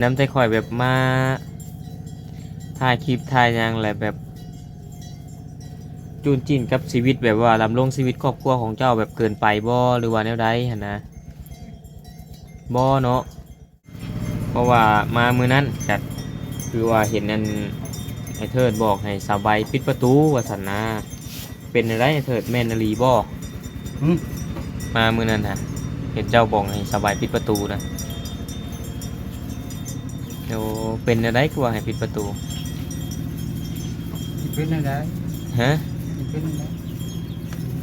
น้ำใจข่อยแบบมาถ่ายคลิปถ่ายหยังแหละแบบ จูนจินกับชีวิตแบบว่าดำรงชีวิตครอบครัวของเจ้าแบบเกินไปบ่หรือว่าแนวใดหั่นนะบ่เนาะเพราะว่ามามื้อนั้นก็คือว่าเห็นนั่นไอ้เทิดบอกให้สาวใบปิดประตูว่าซั่นนะเป็นอะไรไอ้เทิดแม่นอหลีบ่อืมมามื้อนั้นน่ะเห็นเจ้าบอกให้สาวใบปิดประตูนะ เดี๋ยวเป็นอะไรกลัวให้ปิดประตู เป็นอะไรฮะเป็นอะไรไ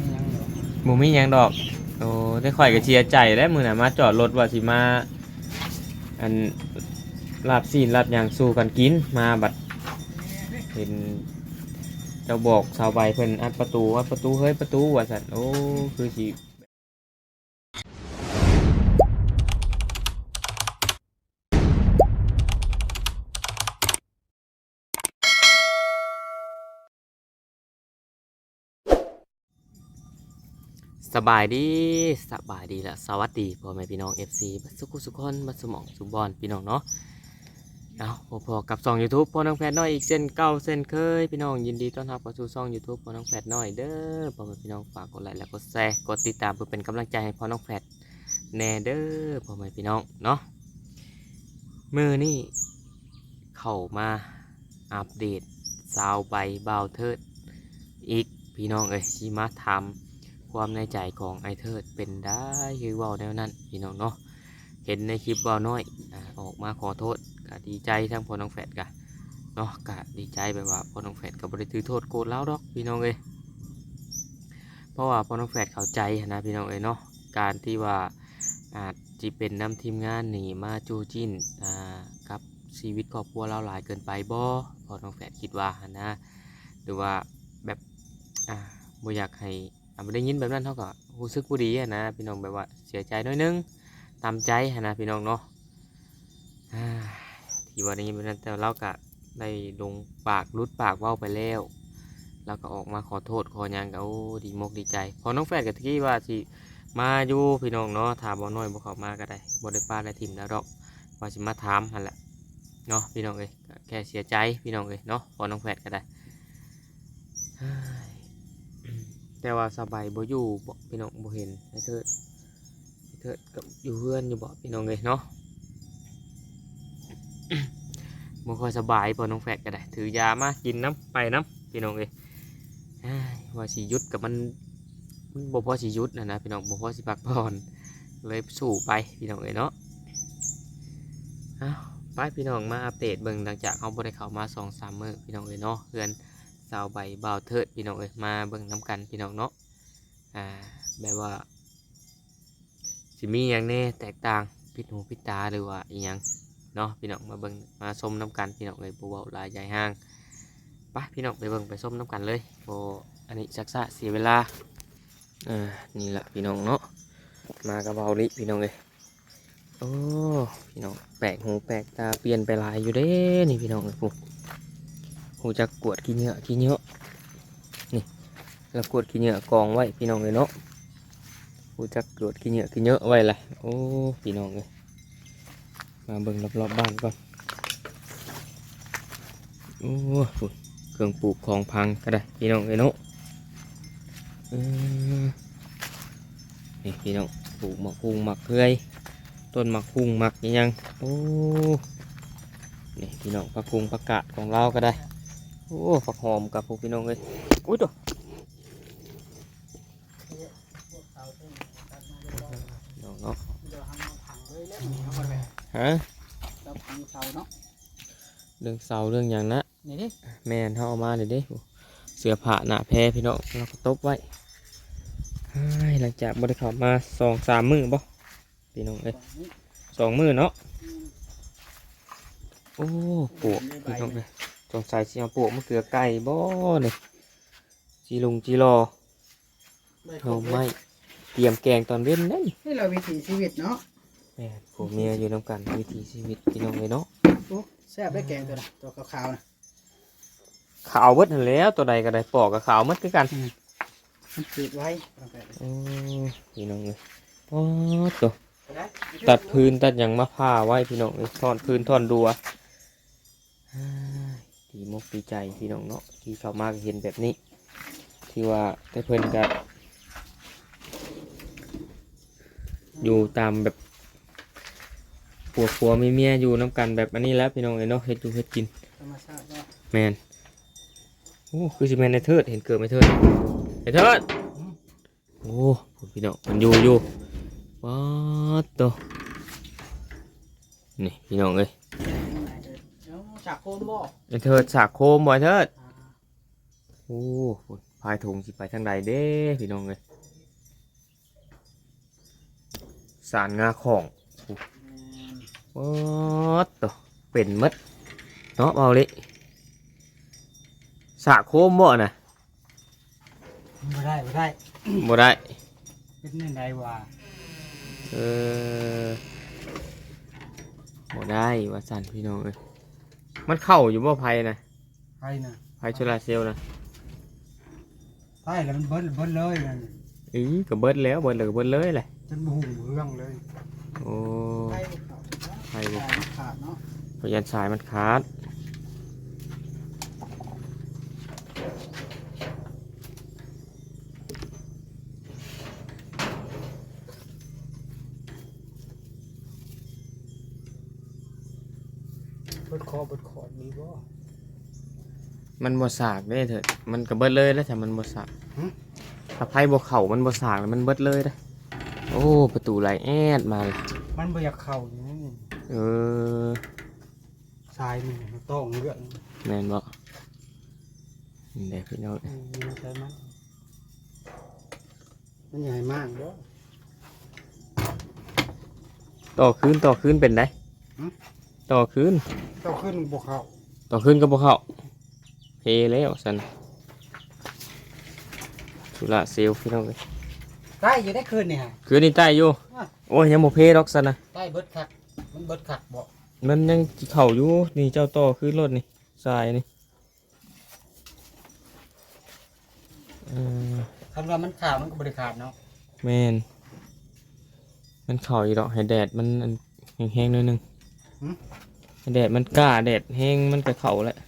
ม่ยังหรอกหมูมีหยังดอก โอ้ได้ข่อยก็เชียร์ใจแล้วมือน่ะมาจอดรถว่าสิมา อันลาบซีนลาบหยางสู้กันกินมาบัดเห็นเจ้าบอกชาวใบเพิ่นอัดประตูอัดประตูเฮ้ยประตูว่าสัตว์โอ้คือสิ สบายดีสบายดีและสวัสดีพ่อแม่พี่น้อง FC บัสุขุสุขคนบัสมองสุบอลพี่น้องเนาะเอาพอๆกับซอง YouTube พ่อน้องแพทน้อยอีกเส้นเก่าเส้นเคยพี่น้องยินดีต้อนรับเข้าสู่ซอง YouTube พ่อน้องแพทน้อยเด้อพ่อแม่พี่น้องฝากกดไลค์และกดแชร์กดติดตามเพื่อเป็นกำลังใจให้พ่อน้องแพทแน่เด้อพ่อแม่พี่น้องเนาะมือนี่เข้ามาอัปเดตสาวใบเบาเทิดอีกพี่น้องเอ้ยชิมาทำ ความในใจของไอเทิดเป็นได้คือว่าแนวนั้นพี่น้องเนาะเห็นในคลิปว่าน้อยอออกมาขอโทษก็ดีใจทั้งพอน้องแฝดกะเนาะกะดีใจแบบว่าพอน้องแฝดก็บบริถือโทษโกรธแล้วดอกพี่น้องเอ้ยเพราะว่าพอน้องแฝดเข้าใจนะพี่น้องเอ้ยเนาะการที่ว่าอาจจะเป็นนำทีมงานหนีมาจูจินอ่ากับชีวิตครอบครัวเราหลายเกินไปบ่พอน้องแฝดคิดว่านะหรือว่าแบบอ่าบ่อยากให้ บ่ได้ยินแบบนั้นเท่ากับรู้สึกบ่ดีอะนะพี่น้องแบบว่าเสียใจน้อยนึงตามใจหั้นนะพี่น้องเนาะที่ว่าได้ยินแบบนั้นแต่เราก็ได้ลงปากรุดปากเว้าไปแล้วเราก็ออกมาขอโทษขอหยังก็โอ้ดีมกดีใจ พอน้องแฟดกับที่ว่าสิมาอยู่พี่น้องเนาะถามบ่น้อยบ่เข้ามาก็ได้บ่ได้ป้าได้ทิมแล้วดอกว่าสิมาถามหั่นแหละเนาะพี่น้องเอ้ยแค่เสียใจพี่น้องเอ้ยเนาะพอน้องแฟดก็ได้ แต่ว่าสบายบ่อยู่บ่พี่น้องบ่เห็นไอ้เถิดไอ้เถิดกับอยู่เพื่อนอยู่บ่พี่น้องเอ้ยเนาะบ่ค่อยสบายพอน้องแฟดก็ได้ ถือยามากินน้ำไปน้ำพี่น้องเอ้ยอ้ว่าสิหยุดกับมันมันบ่พอสิหยุดนะนะพี่น้องบ่พอสิพักผ่อนเลยสู้ไปพี่น้องเอ้ยเนาะอ้าไปพี่น้องมาอัปเดตเบิ่งหลังจากเขาบ่ได้เขามาสองสามมื้อพี่น้องเอ้ยเนาะเพื่อน สาวใบบ่าวเทิดพี่น้องเอ้ยมาเบิ่งน้ำกันพี่น้องเนาะอ่าแบบว่าสิมีอย่างแน่แตกต่างพิดหูพิดตาหรือว่าอีหยังเนาะพี่น้องมาเบิ่งมาส้มน้ำกันพี่น้องเลยปูเบาหลายใหญ่ห้างไปพี่น้องไปเบิ่งไปส้มน้ำกันเลยโบอันนี้ชักษะเสียเวลาอ่านี่แหละพี่น้องเนาะมากระเบาลิพี่น้องเลยโอ้พี่น้องแปลกหูแปลกตาเปลี่ยนไปลายอยู่เด้นี่พี่น้องเลยปู หูจะกวดขี้เหงื่อขี้เหงื่อนี่แล้วกวดขี้เหงื่อกองไว้พี่น้องเลยเนาะหูจะกวดขี้เหงื่อขี้เหงื่อไว้เลยโอ้พี่น้องเลยมาเบิ่งรอบๆบ้านก่อนโอ้ฝุ่นเครื่องปลูกของพังก็ได้พี่น้องเอ้ยเนาะนี่พี่น้องปลูกหมักพุงหมักเฮือยต้นหมักพุงหมักยังโอ้นี่พี่น้องผักพุงผักกาดของเราก็ได้ โอ้ผักหอมกับพวกพี่น้องเลยอุ้ยตัวพี่น้องเนาะเดี๋ยวทำมาผังเลยแล้วนี่เอาไปแบบฮะเราผังเสาเนาะเรื่องเสาเรื่องอย่างนะนี่ดิแม่นเฮาเอามาเดี๋ยวดิเสือผ่าหน้าแพ้พี่น้องเราก็ตบไว้เฮ้ยหลังจากบริเข้ามาสองสามมือบ่พี่น้องเอ้ยสองมือเนาะโอ้ปวกพี่น้องเลย สงสัยสิเอาปวกมะเขือไก่บ่เนี่ยจีลุงจีรอเอาไม่เตรียมแกงตอนเว้นนั่นนี่เราวิถีชีวิตเนาะแม่นผัวเมียอยู่น้ำกันวิถีชีวิตพี่น้องเลยเนาะโอ้แซ่บได้แกงตัวน่ะตัวขาวๆนะขาวเบิดนั่นแหล้วตัวใดก็ได้ปอกกับขาวหมัดคือกันมันจืดไว้เอาไปโอ้พี่น้องเลยโอ้ตัวตัดพื้นตัดหยังมาผ้าไว้พี่น้องเอ้ยทอนพื้นทอนดัวอ้าย ดีมกดีใจพี่น้องเนาะที่เขามาเห็นแบบนี้ ที่ว่าได้เพิ่นก็อยู่ตามแบบผัวผัวมีเมียอยู่น้ำกันแบบอันนี้แล้วพี่น้องเอ้ยเนาะเฮ็ดอยู่เฮ็ดกินธรรมชาติเนาะแมนโอ้คือสิแมนในเทิดเห็นเกิดไม่เทิดไอ้เทิดโอ้ผมพี่น้องมันอยู่อยู่ว้าวโตนี่พี่น้องเอ้ย เอาจากโคนบ่ไอ้เทิดสากโคมบ่ไอ้เทิดอ่าโอ้พายถุงสิไปทางใดเด้พี่น้องเอ้ยสารงาของแม่นว้าวโตเป็นหมดเนาะเอาเลยสากโคมบ่น่ะบ่ได้บ่ได้บ่ได้เป็นยังไงวะเออบ่ได้ว่าสั่นพี่น้องเอ้ย มันเข้าอยู่บ่ไพ่นะใครน่ะไพ่โซลาร์เซลล์นะใช่แล้วมันเบิ้ลเบิ้ลเลยนั่นอือก็เบิดแล้วเบิดเลยก็เบิดเลยแหละจนบ่หูเรื่องเลยโอ้ใช่ไพ่ขาดเนาะพยันสายมันขาด เบิ้ลคอเบิ้ลคอมีบ่ มันบ่สากเด้เถิดมันก็เบิดเลยแล้วแต่มันบ่สากถ้าไพ่บ่เข้ามันบ่สากแล้วมันเบิดเลยเด้อโอ้ประตูไหลแอดมาเลยมันบ่อยากเข้าอย่างนี้เออทรายมันมันต้องเรื่องแม่นบ่นี่แหละพี่น้องอืมมันใช่มันมันใหญ่มากบ่ต่อคืนต่อคืนเป็นไดหึ ต่อคืนต้องขึ้นบ่เข้าต่อขึ้นก็บ่เข้าเพ แล้วสันสุระเซลลพี่น้องเลยใกล้อยู่ได้คืนนี่ฮะคืนนี้ใต้อยู่อะโอ้ยยังบ่เพดอกสันนะใกล้เบิดคักมันเบิดคักบ่มันยังสิเข้าอยู่นี่เจ้าต่อขึ้นรถนี่ทรายนี่เออคำว่ามันขาดมันก็บริขาดเนาะแม่นมันเข้าอยู่ดอกให้แดดมันอันแห้งๆหน่อยหนึงให้แดดมันกล้าแดดแห้งมันก็เข้าแล้วเบอร์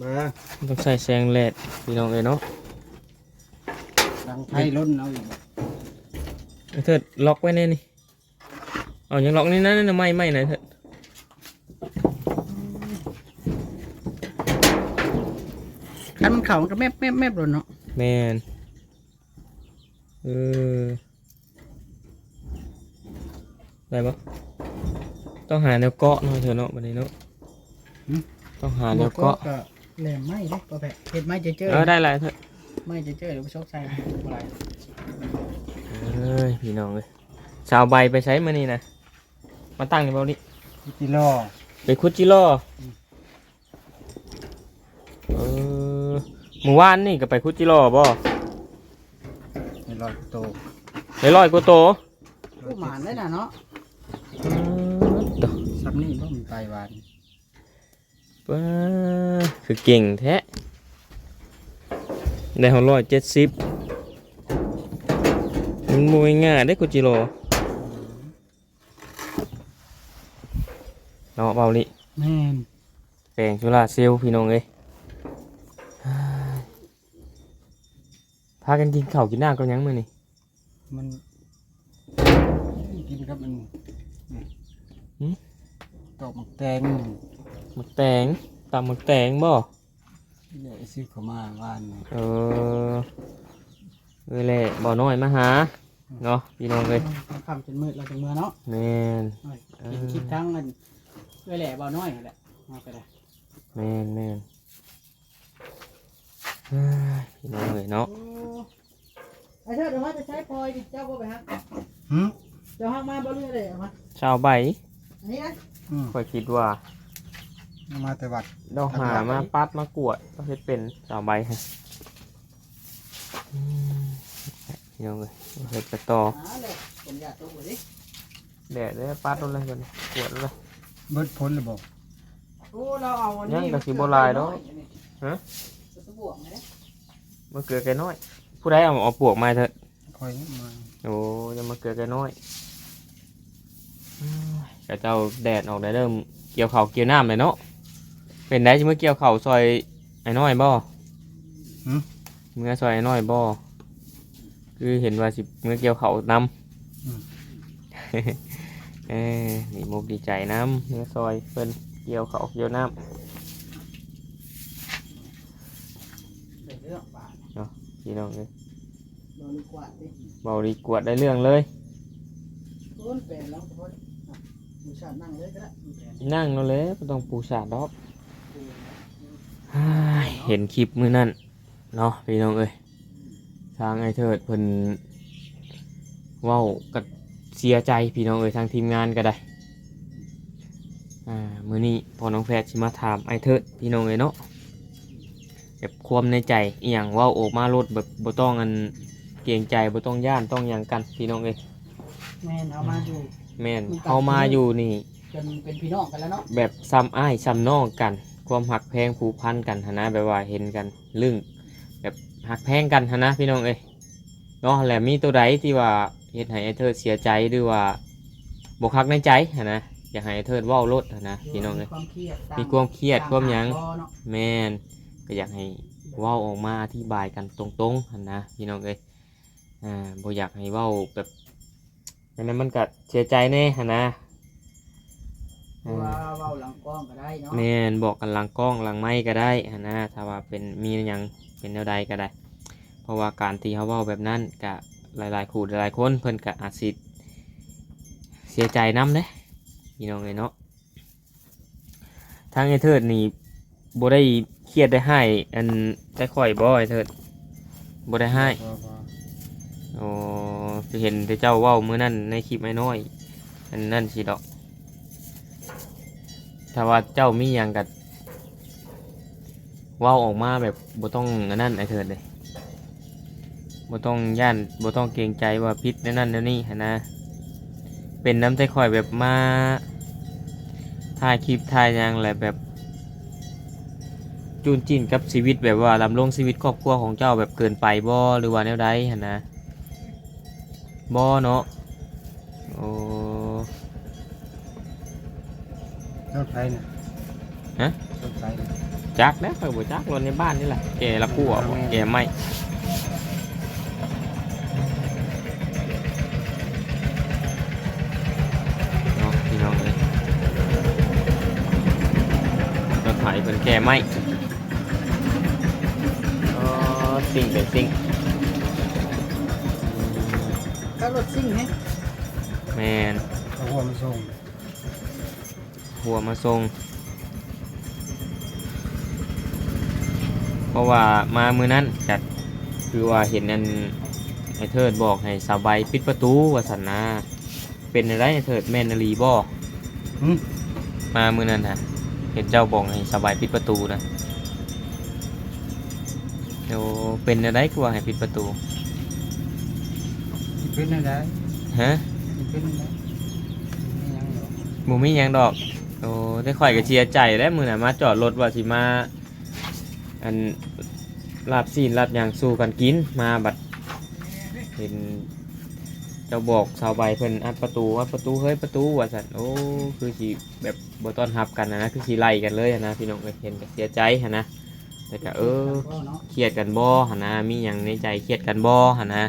มันต้องใส่แสงแดดพี่น้องเอ้ยเนาะดังไพ่ล้นเอาอยู่ไอ้เถิดล็อกไว้แน่นี่เอายังล็อกนี่นะนี่นะไม่ไม่นะเถิดคันมันเข่ามันก็แมบแมบแมบล้นเนาะแมนเออได้ปะต้องหาแนวเกาะหน่อยเถอะเนาะบันนี้เนาะต้องหาแนวเกาะก็ แหลมไม้เด้ประแผะเห็ดไม้เจอเจอเออได้หลายเถอะไม้เจอเจอเดี๋ยวไปชกใส่อะไรเอ้ยพี่น้องเลยชาวใบไปใช้มานี่นะมาตั้งในเบานี้กิโลไปคุดจิโร่เออหมู่ว่านนี่ก็ไปคุดจิโร่บ่ในรอยโตได้ร้อยกว่าโตผู้หมานได้น่ะเนาะเออต่อซับนี่ก็มีปลายวานป้า คือเก่งแท้ได้หร้อยเจ็ดสิบมันมวยง่ายได้กุจิโร่เนาะเบาลิแม่นแปลงจุฬาเซลลพี่น้องเอ้ยพากันกินข้าวกินน้ำกันยังมื้อนี่มันกินกับมันตอกหมักแตงหมึกแตง ตำหมึกแตงบ่ใหญ่ซื้อเข้ามาว่านนี่เออเออแหละบ่น้อยมาหาเนาะพี่น้องเอ้ยคำจนมืดเราถึงเมื่อเนาะแม่นกินคิดทั้งมันเพื่อแหล่เบาน้อยนั่นแหละมาไปเลยแม่นแม่นเอ้ยพี่น้องเอ้ยเนาะไอ้เธอเดี๋ยวมาจะใช้พลอยดิเจ้าก็ไปฮักเจ้าฮักมาบ่เรื่อยเลยเอามาชาวใบอันนี้นะค่อยคิดว่า มาแต่วัดเราหามาปัดมากวดก็เฮ็ดเป็นชาวใบฮะอืมพี่น้องเอ้ยเฮ็ดกระต่อหาเลยผมอยากตัวดิแดดได้ปัดลงเลยกันกวดเลยเบิดพ้นหรือบ่โอ้เราเอาอันยันี้งกะสิบ่ลายเนาะฮะจะสบวกไงเนี่ยมะเกลือแกน้อย ผู้ใดเอาเอาปวกมาเถอะคอยมาโอ้ยังมะเกลือแกน้อยก็เจ้าแดดออกได้เริ่มเกี่ยวเข่าวเกี่ยวน้ำเลยเนาะ เป็นได้จะเมื่อเกี่ยวเข่าวซอยไอ้น้อยบ่เมื่อซอยไอ้น้อยบ่คือเห็นว่าสิเมื่อเกี่ยวเข่าวนำ เออนี่มุกดีใจน้ำเมื่อซอยเพิ่นเกี่ยวเข่าวเกี่ยวน้เป็นเรื่องบาดำพี่น้องเลยโดนกวาดดิเบาดีกวดได้เรื่องเลยต้นแปลนแล้วพ่ออะมือชาตินั่งเลยก็ได้มือแปลนนั่งเราเลยไม่ต้องปูสาดดอกอ้าย เห็นคลิปมือนั่นเนาะพี่น้องเอ้ยทางไอเทิดเพิ่นเว้ากับเสียใจพี่น้องเอ้ยทางทีมงานก็ได้อ่ามื้อนี้พอน้องแฟดสิมาถามไอเทิดพี่น้องเอ้ยเนาะแบบความในใจอีหยังเว้าออกมาโลดแบบบ่ต้องอันเกรงใจบ่ต้องย่านต้องหยังกันพี่น้องเอ้ยแม่นเอามาอยู่แม่นเฮามาอยู่นี่จนเป็นพี่น้องกันแล้วเนาะแบบซ้ำอ้ายซ้ำน้องกัน ความหักแพงผูกพันกันหนนะแบบว่าเห็นกันลึ่งแบบหักแพงกันหนนะพี่น้องเอ้ยเนาะแหละมีตัวใดที่ว่าเฮ็ดให้ไอ้เทิดเสียใจหรือว่าบกคักในใจหนนะอยากให้ไอ้เทิดเว้ารถหนนะพี่น้องเอ้ยความเครียดตมีความเครียดความหยังตพ่อเนาะแม่นก็อยากให้เว้าออกมาอธิบายกันตรงๆหนนะพี่น้องเอ้ยอ่าบ่อยากให้เว้าแบบอันนั้นมันก็เสียใจแน่หนนะเพราะ ว่าเว้าหลังกล้องก็ได้เนาะแม่นบอกกันหลังกล้องหลังไม้ก็ได้หั้นนะถ้าว่าเป็นมีหยังเป็นแนวใดก็ได้ เพราะว่าการที่เขาเว้าแบบนั้นกะหลายๆคู่หลายๆคนเพิ่นกะอาจสิเสียใจน้ำเด้พี่น้องเลยเนาะทางไอ้เทิดนี่บ่ได้เครียดได้ให้อันได้ข่อยบ่ไอ้เทิดบ่ได้ให้โอ้ไปเห็นแต่เจ้าเว้ามื้อนั้นในคลิปไอ้น้อย อันนั่นสิดอก ถ้าว่าเจ้ามีอย่างกับว้าวออกมาแบบบ่ต้องอันนั่นไอเถิดเลยบ่ต้องย่านบ่ต้องเกรงใจว่าพิษนั่นนั่นนี่นะ เป็นน้ำใจคอยแบบมาถ่ายคลิปถ่ายยังแหละแบบ จูนจินกับชีวิตแบบว่าลำลงชีวิตครอบครัวของเจ้าแบบเกินไปบ่หรือว่าแนวใดหันนะบ่เนาะ ไฟเนี่ยฮะรถไฟเนี่ยจักนะคอยบ่จักรถในบ้านนี่แหละแกละกู้อะบ่แกไม่เนาะพี่น้องเลยรถไถเป็นแกไม่อ๋อสิ่งเป็นสิ่งก็รถซิ่งไงแมนเอาหัวมาส่ง หัวมาส่งเพราะว่ามามือนั้นจัดคือว่าเห็นนั่นไอ้เทิดบอกให้สาวใบปิดประตูว่าสันนาเป็นอะไรไอ้เทิดแมนนารีบอหึมามือนั้นนะเห็นเจ้าบอกให้สาวใบปิดประตูนะเดี๋ยวเป็นอะไรกว่าให้ปิดประตูอีกเป็นอะไรฮะอีกเป็นอะไรไม่ยังหรอกหมูมีหยังดอก โอ้ได้ข่อยกับเชียร์ใจแล้วมือน่ะมาจอดรถว่าสิมา อันลาบซีนลาบหยางสู้กันกินมาบัดเห็นเจ้าบอกชาวใบเพิ่นอัดประตูอัดประตูเฮ้ยประตูว่าสันโอ้คือสิแบบบ่ต้อนรับกันนะนะคือสิไล่กันเลยนะพี่น้องเอ้ยเห็นก็เสียใจหันนะแต่ก็เออเนาะเครียดกันบ่หันนะมีหยังในใจเครียดกันบ่หันนะ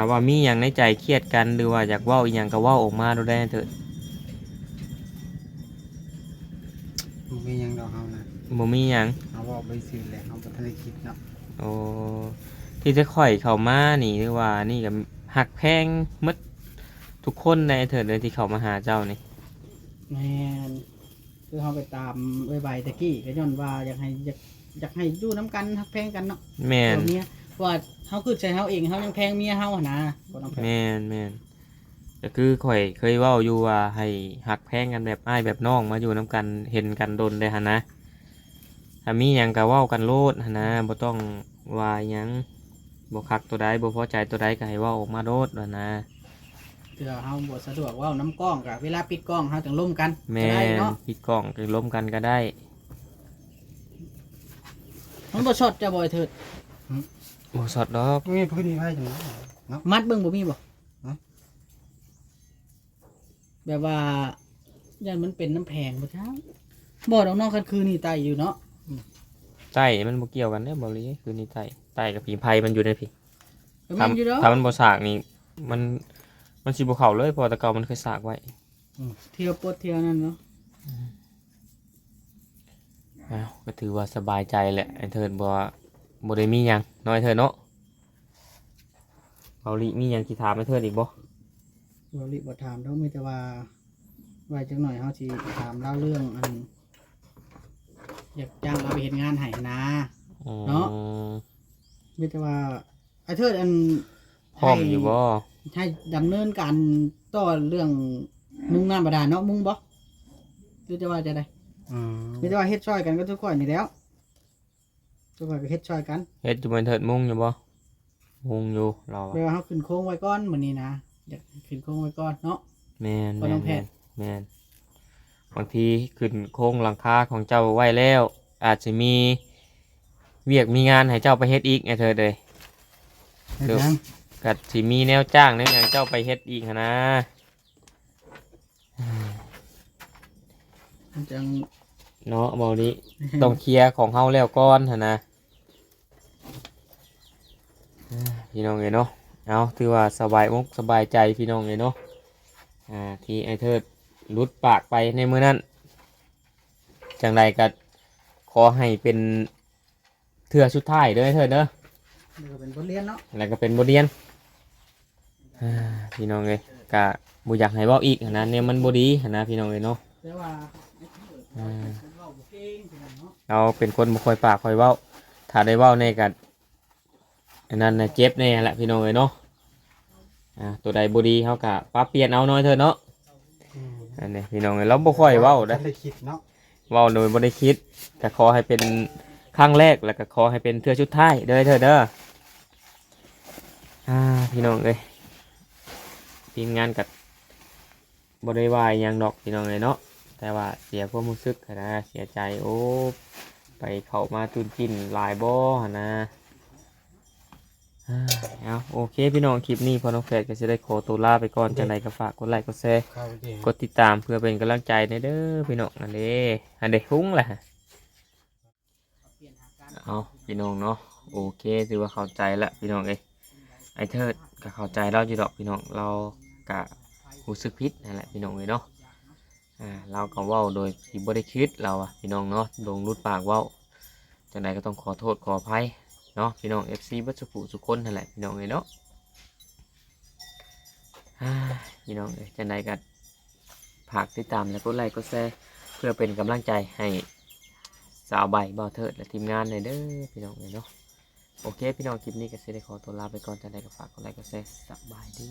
ถามว่ามีหยังในใจเครียดกันหรือว่าอยากเว้าอีหยังก็เว้าออกมาดูได้เถิดมันมียังดอกเฮานะบ่มีหยังเอาว่าไปซื้อแหละเอาไปทะเลคิดเนาะโอ้ที่จะข่อยเข้ามานี่หรือว่านี่ก็หักแพงหมดทุกคนในเถิดเลยที่เขามาหาเจ้านี่แม่นคือเขาไปตามไว้ใบตะกี้ก็ย้อนว่าอยากให้อยากอยากให้อยู่น้ำกันฮักแพงกันเนาะแม่นตัวเมียเพราะ ว่าเขาคือใจเขาเองเขายังแพงเมียเขาอะนะบ่ต้องแพงแม่นแม่นก็คือข่อยเคยเว้าอยู่ว่าให้หักแพงกันแบบอ้ายแบบน้องมาอยู่น้กันเห็นกันดนได้หันนะถ้ามีหยังก็เว้ากันโลดหั้นนะบ่ต้องว่าหยังบ่คักตัวใดบ่พอใจตัวใดก็ให้เว้าออกมาโลดว่านะ เพื่อเขาบ่สะดวกเว่าน้ำกล้องกับเวลาปิดกล้องเขาถึงร่มกันแม่จะได้นเนาะปิดกล้องก็ล้มกันก็ได้ มันบ่ช็อตจะบ่อยเถิด บ่สดดอกมีพื้นที่ไว้จังเนาะ มัดเบิ่งบ่มีบ่แบบว่าย่านมันเป็นน้ำแพงบ่ช้าบ่ดอกน้องคันคือนี่ไตอยู่เนาะไต้มันบ่เกี่ยวกันเด้อบริคือนี่ไต้ไต้กับผีไพมันอยู่ในผีก็แม่นอยู่เนาะถ้ามันบ่สากนี่มันมันสิบ่เข้าเลยเพราะว่าแตะเก่ามันเคยสากไว้อืมเที่ยวปดเที่ยวนั่นเนาะอ้าวก็ถือว่าสบายใจแหละไอ้เทิดบ่ว่า บ่ได้มีหยังน้อยเทิดเนาะเกาหลีมีหยังสิถามไอ้เทิดอีกบ่บ่รีบบ่ถามเท่ามีแต่ว่าไว้จักหน่อยเฮาสิถามเล่าเรื่องอัน อยากจ้างเราไปเฮ็ดงานให้นะ อืมเนาะ มีแต่ว่าไอ้เทิดอันพร้อมอยู่บ่ให้ดำเนินการต่อเรื่องมุงน้ำบาดาลเนาะมุงบ่หรือจะว่าจะได้อืมมีแต่ว่าเฮ็ดช่วยกันก็ทุกคนนี่แหล้ว ทุกคนก็เฮ็ดช่วยกันเฮ็ดอยู่บนเทิดมุ่งอยู่บ่มุ่งอยู่เราอะแปลว่าเฮาขึ้นโค้งไว้ก่อนมื้อนี้นะอยากขึ้นโค้งไว้ก่อนเนาะ แม่นบ่ต้องแพแม่ทนย์ แม่นบางทีขึ้นโครงหลังคาของเจ้าไว้แล้ว อาจจะมีเวียกมีงานให้เจ้าไปเฮ็ดอีกไอ้เทิดเด้ยเฮ็ดเดี๋ยวหยังก็สิมีแนวจ้างแนวหยังเจ้าไปเฮ็ดอีกหั้นนะมันจังเนาะเบานี้ ต้องเคลียร์ของเฮาแล้วก่อนหั่นนะอ่า พี่น้องเอ้ยเนาะเอาถือว่าสบายมุกสบายใจพี่น้องเอ้ยเนาะอ่าที่ไอ้เทิดหลุดปากไปในมื้อนั้นจังใดก็ขอให้เป็นเทื่อสุดท้ายเด้อไอ้เทิดเด้อมันก็เป็นบทเรียนเนาะแล้วก็เป็นบทเรียนอ่าพี่น้องเอ้ยก็บ่อยากให้เว้าอีกหั้นนะเนี่ยมันบ่ดีหั้นนะพี่น้องเอ้ยเนาะแต่ว่าอ่าเว้าบ่เก่งคือกันเนาะเราเป็นคนบ่ค่อยปากค่อยเว้าถ้าได้เว้าในกัน อันนั้นน่ะเจ็บแน่แหละพี่น้องเอ้ยเนาะอ่าตัวใดบ่ดีเฮาก็ปรับเปลี่ยนเอาหน่อยเถอะเนาะอืมอันนี้พี่น้องเอ้ยเราบ่ค่อยเว้าบ่ได้ได้คิดเนาะเว้าโดยบ่ได้คิดก็ขอให้เป็นครั้งแรกแล้วก็ขอให้เป็นเทื่อสุดท้ายเด้อเถอะเด้ออ่าพี่น้องเอ้ยทีมงานกับบ่ได้ว่าอิหยังดอกพี่น้องเอ้ยเนาะแต่ว่าเสียความรู้สึกหั้นนะเสียใจโอ้ไปเข้ามาตุนกินหลายบ่หั่นนะอ่า เอาโอเคพี่น้องคลิปนี้พอน้องแฟดก็จะได้ขอตัวลาไปก่อนจังไดก็ฝากกดไลค์กดแชร์เข้าเด้กดติดตามเพื่อเป็นกำลังใจในเด้อพี่น้องอันนี้อันเด็กหุ้งแหละเปลี่ยนหาการเอาพี่น้องเนาะโอเคถือว่าเข้าใจละพี่น้องเอ้ยไอเทิดก็เข้าใจเราอยู่ดอกพี่น้องเรากะรู้สึกผิดนั่นแหละพี่น้องเอ้ยเนาะอ่าเราก็เว้าโดยที่บ่ได้คิดเราอะพี่น้องเนาะลงรุดปากเว้าจังใดก็ต้องขอโทษขออภัย เนาะพี่น้อง FC บัสุขุสุคนนั่นแหละพี่น้องเอ้ยเนาะพี่น้องเอ้ยจังใดก็ฝากติดตามและกดไลค์กดแชร์เพื่อเป็นกำลังใจให้สาวใบบ่าวเทิดและทีมงานเลยเด้อพี่น้องเลยเนาะโอเค พี่น้องคลิปนี้ก็เสได็ขอตัวลาไปก่อนจะได้ก็ฝากกดไลค์กดแชร์สบายดี